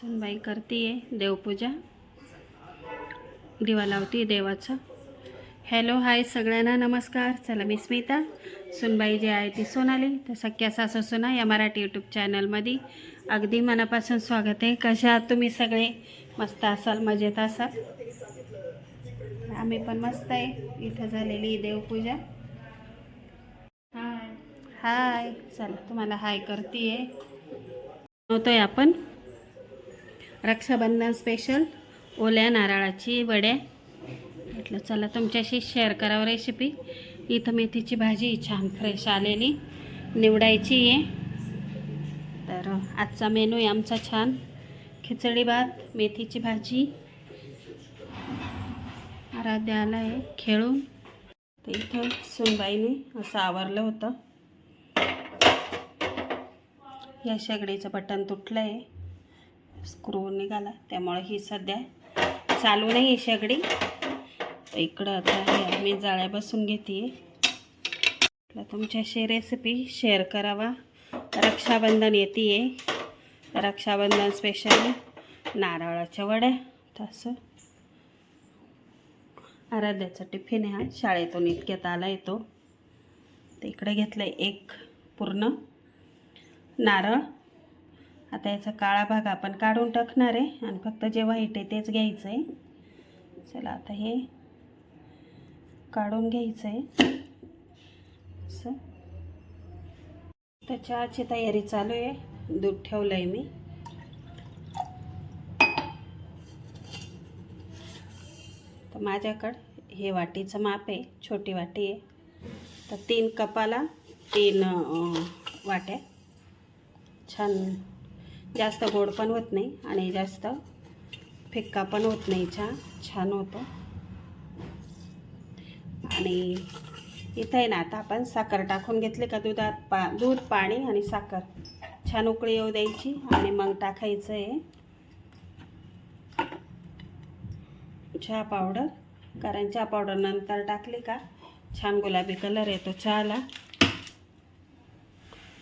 सुनबाई करते देवपूजा. दिवा लावते देवाचं. हॅलो हाय सगळ्यांना नमस्कार. चला मी स्मिता सुनबाई जी आहे ती सोनाली. तर सख्या सासू सुना या मराठी यूट्यूब चॅनलमध्ये अगदी मनापासून स्वागत आहे. कशा तुम्ही सगळे? मस्त असाल मजेत असाल? आम्ही पण मस्त आहे. इथं झालेली देवपूजा. हाय हाय चला तुम्हाला हाय करते आहे आपण? रक्षाबंधन स्पेशल ओल्या नारळाची वड्या म्हटलं चला तुमच्याशी शेअर करावं रेसिपी इथं मेथीची भाजी छान फ्रेश आलेली. निवडायची आहे. तर आजचा मेनू आहे आमचा छान. खिचडी भात मेथीची भाजी. आराध्य आला आहे खेळून. तर इथं सुनबाईने असं आवरलं होतं. या शेगडीचं बटन तुटलं आहे स्क्रू निघाला. त्यामुळे ही सध्या चालू नाही आहे शेगडी इकडं आता हे मी जाळ्या बसून घेते म्हटलं तुमच्याशी रेसिपी शेअर करावा. रक्षाबंधन येते आहे रक्षाबंधन स्पेशल नारळाच्या वड्या. तसं आराध्याचा टिफिन आहे हा. शाळेतून इतक्यात आला येतो तर इकडे घेतलं आहे एक पूर्ण नारळ. आता याचा काळा भाग आपण काढून टाकणार आहे. आणि फक्त जे व्हाईट आहे तेच घ्यायचं आहे चला आता हे काढून घ्यायचं आहे असं. तर चहाची तयारी चालू आहे. दूध ठेवलं आहे मी. तर माझ्याकडं हे वाटीचं माप आहे. छोटी वाटी आहे. तर तीन कपाला तीन वाट्या. छान जास्त गोड पण होत नाही आणि जास्त फिक्का पण होत नाही. चहा छान होतो. आणि इथं आहे ना आता आपण साखर टाकून घेतली का दुधात पा दूध पाणी आणि साखर. छान उकळी येऊ द्यायची आणि मग टाकायचं आहे. चहा पावडर. कारण चहा पावडर नंतर टाकली का छान गुलाबी कलर येतो चहाला.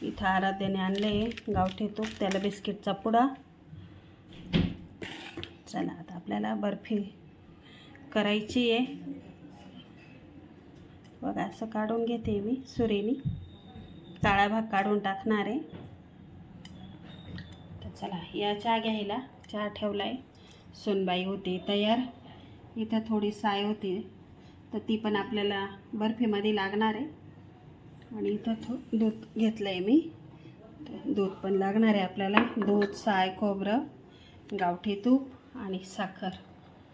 इथं आराध्याने आणले. गावठी तूप त्याला बिस्किटचा पुडा. चला आता आपल्याला बर्फी करायची आहे. बघा असं काढून घेते मी सुरीनी. काळा भाग काढून टाकणार आहे. तर चला या चहा घ्यायला. चहा ठेवला आहे सोनबाई होती तयार. इथं थोडी साय होती. तर ती पण आपल्याला बर्फीमध्ये लागणार आहे. आणि इथं थो दूध घेतलं आहे मी दूध पण लागणार आहे आपल्याला. दूध साय खोबरं गावठी तूप आणि साखर.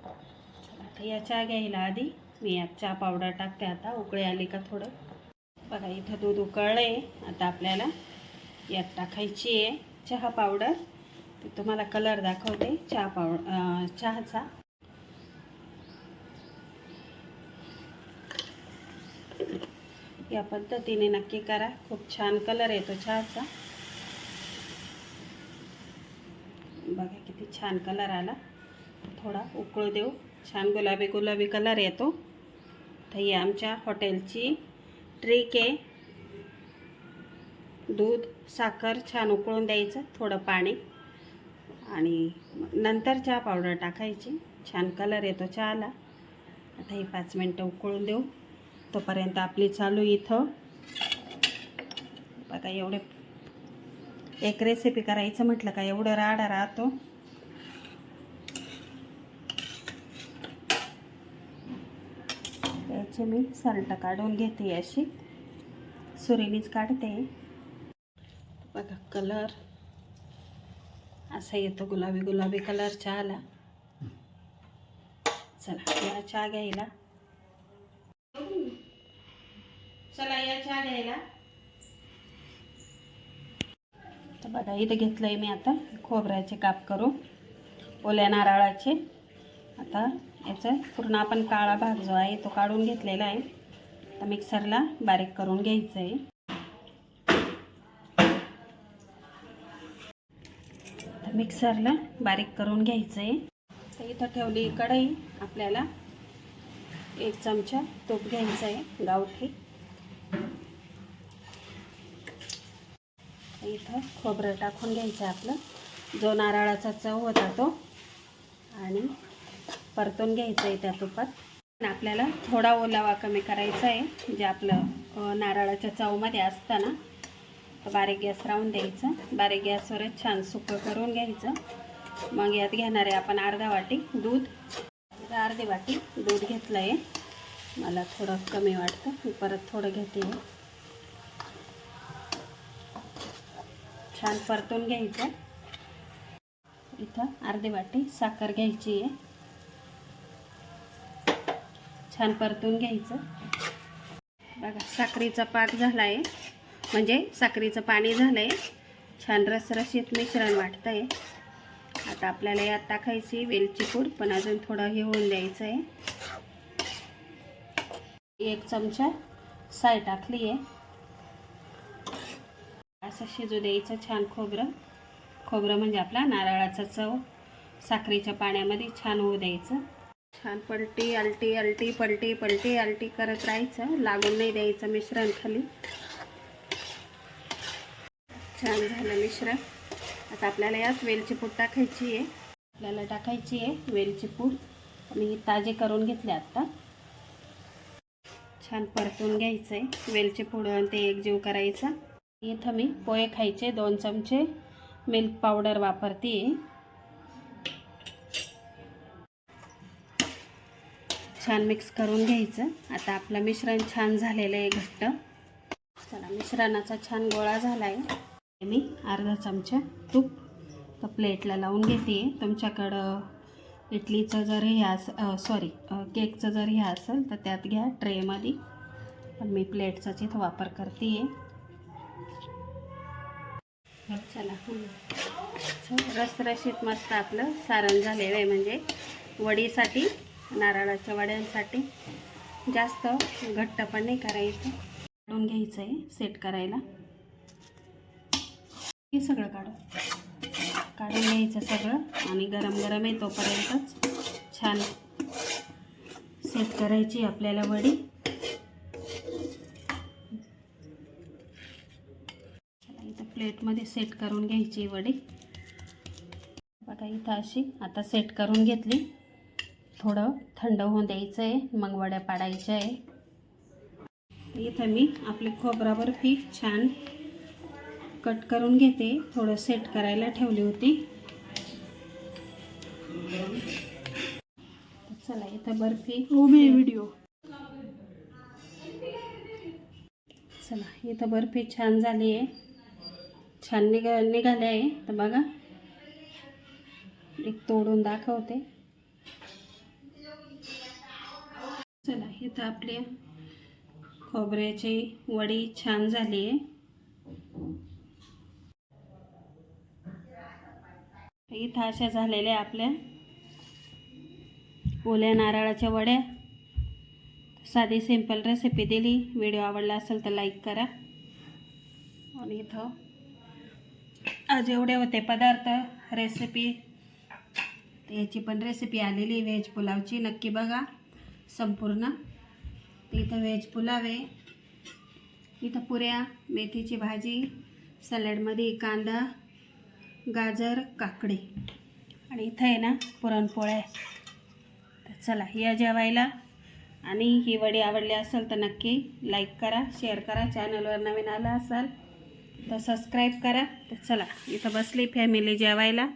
आता या चहा घ्यायला आधी. मी यात चहा पावडर टाकते आता. उकळे आली का थोडं. बघा इथं दूध उकळलं आहे आता आपल्याला यात टाकायची आहे चहा पावडर. तुम्हाला कलर दाखवते. चहा पावड चहाचा. या पद्धतीने नक्की करा. खूप छान कलर येतो चहाचा. बघा किती छान कलर आला. थोडा उकळू देऊ. छान गुलाबी गुलाबी कलर येतो. तर ही आमच्या हॉटेलची ट्रिक आहे. दूध साखर छान उकळून द्यायचं थोडं पाणी. आणि नंतर चहा पावडर टाकायची. छान कलर येतो चहाला. आता ही पाच मिनटं उकळून देऊ. तोपर्यंत आपली चालू इथं. बघा एवढे एक रेसिपी करायचं म्हटलं का एवढं राडा राहतो. त्याचे मी साल्ट काढून घेते अशी. सुरीनीच काढते. बघा कलर असा येतो गुलाबी गुलाबी कलर चहाला. चला चहा घ्यायला. चला या चहा घ्यायला. तर बघा इथं घेतलं आहे मी आता खोबऱ्याचे काप करून ओल्या नारळाचे. आता याचं पूर्ण आपण काळा भाग जो आहे तो काढून घेतलेला आहे. तर मिक्सरला बारीक करून घ्यायचं आहे तर मिक्सरला बारीक करून घ्यायचं आहे तर इथं ठेवली कढई. आपल्याला एक चमचा तूप घ्यायचं आहे गावठी. इथं खोबरं टाकून घ्यायचं आपलं. जो नारळाचा चव होता तो. आणि परतून घ्यायचं आहे त्या तुपात आपल्याला थोडा ओलावा कमी करायचा आहे. जे आपलं नारळाच्या चवमध्ये असतं ना बारीक गॅस राहून द्यायचं. बारीक गॅसवरच छान सुकं करून घ्यायचं. मग यात घेणार आहे आपण अर्धा वाटी दूध. अर्धी वाटी दूध घेतलं आहे मला थोडं कमी वाटतं. मी परत थोडं घेते. छान परतून घ्यायचं. इथं अर्धी वाटी साखर घ्यायची आहे. छान परतून घ्यायचं. बघा साखरेचा पाक झाला आहे म्हणजे साखरेचं पाणी झालं आहे छान रसरशीत मिश्रण वाटतं आहे आता आपल्याला यात टाकायची वेलची पूड पण अजून थोडं हे होऊन द्यायचं आहे एक चमचा साय टाकली आहे असं शिजू द्यायचं छान खोबरं. खोबरं म्हणजे आपला नारळाचा चव. साखरेच्या पाण्यामध्ये छान होऊ द्यायचं. छान पलटी आलटी अलटी पलटी पलटी आलटी करत राहायचं. लागून नाही द्यायचं मिश्रण खाली. छान झालं मिश्रण. आता आपल्याला यात वेलची पूड टाकायची आहे. आपल्याला टाकायची आहे वेलची पूड. मी ताजे करून घेतले आत्ता छान परतून घ्यायचं आहे वेलची पूड आणि ते एकजीव करायचा. इथं मी पोहे खायचे दोन चमचे मिल्क पावडर वापरते. छान मिक्स करून घ्यायचं. आता आपलं मिश्रण छान झालेलं आहे घट्ट. चला मिश्रणाचा छान गोळा झाला आहे मी अर्धा चमचा तूप तर प्लेटला लावून घेते. तुमच्याकडं इडलीचं जर हे अस सॉरी केकचं जर हे असेल तर त्यात घ्या ट्रेमध्ये पण मी प्लेटचाच इथं वापर करते. आहे चला. रसरशीत मस्त आपलं सारण झालेलं आहे म्हणजे वडीसाठी नारळाच्या वड्यांसाठी. जास्त घट्ट पण नाही करायचं. काढून घ्यायचं आहे सेट करायला. हे सगळं काढू. काढून घ्यायचं सगळं आणि गरम गरम आहे तोपर्यंतच छान सेट करायची आपल्याला वडी. प्लेटमध्ये सेट करून घ्यायची वडी. बघा इथं अशी आता सेट करून घेतली. थोडं थंड होऊन द्यायचं आहे मग वड्या पाडायच्या आहे. इथं मी आपली खोबरा बर्फी छान कट करून घेते. थोडं सेट करायला ठेवली होती. चला इथं बर्फी व्हिडिओ चला इथं बर्फी छान झाली आहे. छान निघा निघाले आहे. तर बघा. एक तोडून दाखवते. चला इथं आपली खोबऱ्याची वडी छान झाली आहे. इथं अशा झालेल्या आपल्या ओल्या नारळाच्या वड्या. साधी सिंपल रेसिपी दिली. व्हिडिओ आवडला असेल तर लाईक करा. आणि इथं आज एवढे होते पदार्थ रेसिपी याची पण रेसिपी आलेली व्हेज पुलावची. नक्की बघा. संपूर्ण. इथं व्हेज पुलाव आहे. इथं पुऱ्या मेथीची भाजी सॅलडमध्ये कांदा गाजर काकडी. आणि इथं आहे ना पुरणपोळ्या. तर चला या जेवायला. आणि ही वडी आवडली असेल तर नक्की लाईक करा शेअर करा. चॅनलवर नवीन आला असाल तर सबस्क्राईब करा. तर चला इथं बसली फॅमिली जेवायला.